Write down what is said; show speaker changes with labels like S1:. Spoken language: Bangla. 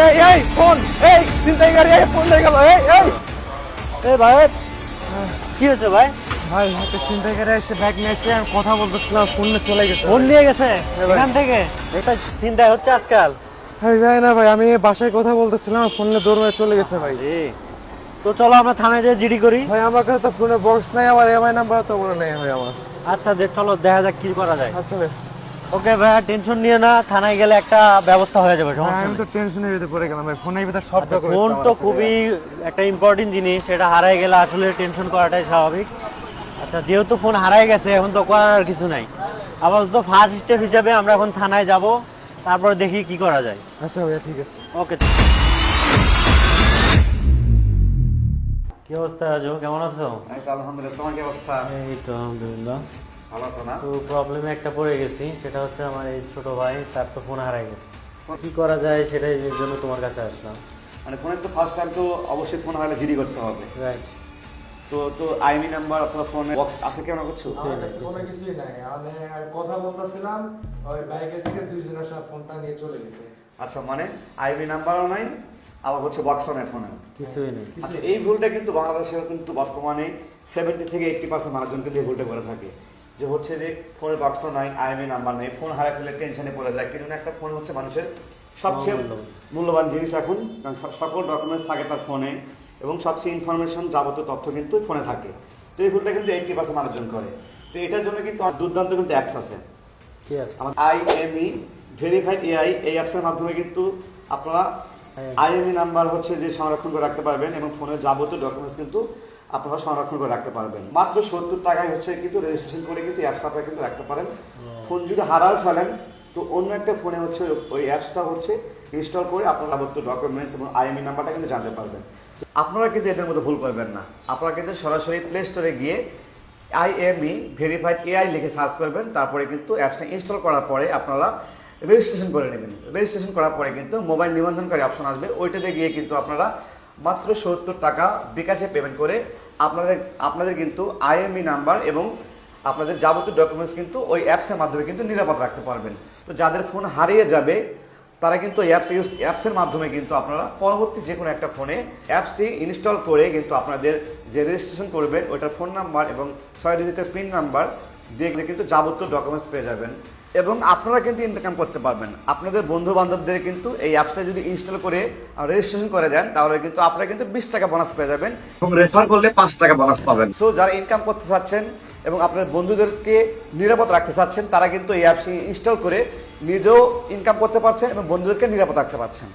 S1: এই এই ফোন এই চিন্তাই গাড়ি এই ফোন দিয়ে গেল এই এই।
S2: এই ভাই কি হচ্ছে ভাই?
S1: ভাই একটা চিন্তাই গাড়ি এসে ব্যাগ নিয়ে এসে আমি কথা বলতেছিলাম ফোন নিয়ে চলে গেছে।
S2: ফোন নিয়ে গেছে?
S1: হ্যাঁ
S2: এখান থেকে? এটা চিন্তায় হচ্ছে আজকাল।
S1: ভাই জানি না ভাই আমি বাসায় কথা বলতেছিলাম ফোন নিয়ে দৌড় মেরে চলে গেছে ভাই।
S2: তো চলো আমরা থানায় যেয়ে জিডি করি।
S1: ভাই আমার কাছে তো ফোনে বক্স নাই আমার এমআই নাম্বার তো মনে নেই ভাই আমার।
S2: আচ্ছা দেখ চলো দেখা যাক কি করা যায়।
S1: আচ্ছা
S2: ওকে ভাইয়া টেনশন নিয়ে না থানায় গেলে একটা ব্যবস্থা হয়ে যাবে সমস্যা
S1: আমি তো টেনশনের ভিতরে পড়ে গেলাম ভাই ফোনের ভিতরে শব্দ
S2: আচ্ছা,
S1: করে
S2: ফোন তো খুবই একটা ইম্পর্টেন্ট জিনিস সেটা হারাই গেলে আসলে টেনশন করাটাই স্বাভাবিক। আচ্ছা যেহেতু ফোন হারাই গেছে এখন তো করার আর কিছু নাই। আপাতত ফার্স্ট স্টেপ হিসাবে আমরা এখন থানায় যাব তারপরে দেখি কি করা যায়।
S1: আচ্ছা ভাইয়া ঠিক আছে।
S2: ওকে। কি অবস্থা রাজু কেমন আছো?
S3: আলহামদুলিল্লাহ তোমার কি অবস্থা?
S2: এই তো আলহামদুলিল্লাহ।
S3: ভালো আছো না
S2: তো প্রবলেমে একটা পড়ে গেছি সেটা হচ্ছে আমার এই ছোট ভাই তার তো ফোন হারাই গেছে। কি করা যায় সেটাই এর জন্য তোমার কাছে আসলাম।
S3: মানে ফোনের তো ফার্স্ট টাইম তো অবশ্যই ফোন হারালে জিডি করতে হবে।
S2: রাইট
S3: তো তো আইমি নাম্বার অথবা ফোনে বক্স আছে কেমন করছ?
S1: কোনো
S2: কিছুই।
S1: নাই। আমি কথা বলতেছিলাম ওই বাইকের দিকে দুইজনের সাথে ফোনটা নিয়ে চলে গেছে।
S3: আচ্ছা মানে আইমি নাম্বারও নাই আবার হচ্ছে বক্সও নাই ফোনে
S2: কিছুই নেই।
S3: আচ্ছা এই ভুলটা কিন্তু বাংলাদেশে কিন্তু বর্তমানে সেভেন্টি থেকে এইটটি পার্সেন্ট মানুষজন কিন্তু এই ভুলটা করে থাকে। যে হচ্ছে যে ফোনের বক্সও নাই আইএমএ নাম্বার নেই ফোন হারা ফেলে টেনশনে পড়ে যায়। কিন্তু একটা ফোন হচ্ছে মানুষের সবচেয়ে
S2: মূল্যবান।
S3: জিনিস এখন কারণ সকল ডকুমেন্টস থাকে তার ফোনে এবং সবচেয়ে ইনফরমেশন যাবতীয় তথ্য কিন্তু ফোনে থাকে। তো এই ভুলটা কিন্তু এইটটি পার্সেন্ট মানুষজন করে। তো এটার জন্য কিন্তু আর দুর্দান্ত কিন্তু অ্যাপস আছে। আইএমই ভেরিফাইড এআই এই অ্যাপসের মাধ্যমে কিন্তু আপনারা
S2: হ্যাঁ।
S3: আইএমই নাম্বার হচ্ছে যে সংরক্ষণ করে রাখতে পারবেন এবং ফোনের যাবতীয় ডকুমেন্টস কিন্তু আপনারা সংরক্ষণ করে রাখতে পারবেন। মাত্র সত্তর টাকায় হচ্ছে কিন্তু রেজিস্ট্রেশন করে কিন্তু অ্যাপস আপনারা কিন্তু রাখতে পারেন। ফোন যদি হারাও ফেলেন তো অন্য একটা ফোনে হচ্ছে ওই অ্যাপসটা হচ্ছে ইনস্টল করে আপনার যাবতীয় ডকুমেন্টস এবং আইএমই নাম্বারটা কিন্তু জানতে পারবেন। তো আপনারা কিন্তু এদের মধ্যে ভুল করবেন না। আপনারা কিন্তু সরাসরি প্লে স্টোরে গিয়ে আইএমই ভেরিফাইড এআই লিখে সার্চ করবেন তারপরে কিন্তু অ্যাপসটা ইনস্টল করার পরে আপনারা রেজিস্ট্রেশন করে নেবেন। রেজিস্ট্রেশন করার পরে কিন্তু মোবাইল নিবন্ধনকারী অপশন আসবে। ওইটাতে গিয়ে কিন্তু আপনারা মাত্র সত্তর টাকা বিকাশে পেমেন্ট করে আপনাদের আপনাদের কিন্তু আইএমই নাম্বার এবং আপনাদের যাবতীয় ডকুমেন্টস কিন্তু ওই অ্যাপসের মাধ্যমে কিন্তু নিরাপদ রাখতে পারবেন। তো যাদের ফোন হারিয়ে যাবে, তারা কিন্তু অ্যাপস ইউজ অ্যাপসের মাধ্যমে কিন্তু আপনারা পরবর্তী যে কোনো একটা ফোনে অ্যাপসটি ইনস্টল করে কিন্তু আপনাদের যে রেজিস্ট্রেশন করবেন ওইটার ফোন নাম্বার এবং ছয় ডিজিটের পিন নাম্বার দিয়ে কিন্তু যাবতীয় ডকুমেন্টস পেয়ে যাবেন। এবং আপনারা কিন্তু ইনকাম করতে পারবেন। আপনাদের বন্ধু বান্ধবদের কিন্তু এই অ্যাপসটা যদি ইনস্টল করে রেজিস্ট্রেশন করে দেন তাহলে কিন্তু আপনারা কিন্তু বিশ টাকা বোনাস পেয়ে যাবেন। এবং রেফার করলে পাঁচ টাকা বোনাস পাবেন। সো যারা ইনকাম করতে চাচ্ছেন এবং আপনার বন্ধুদেরকে নিরাপদ রাখতে চাচ্ছেন তারা কিন্তু এই অ্যাপসটি ইনস্টল করে নিজেও ইনকাম করতে পারছেন এবং বন্ধুদেরকে নিরাপদ রাখতে পারছেন।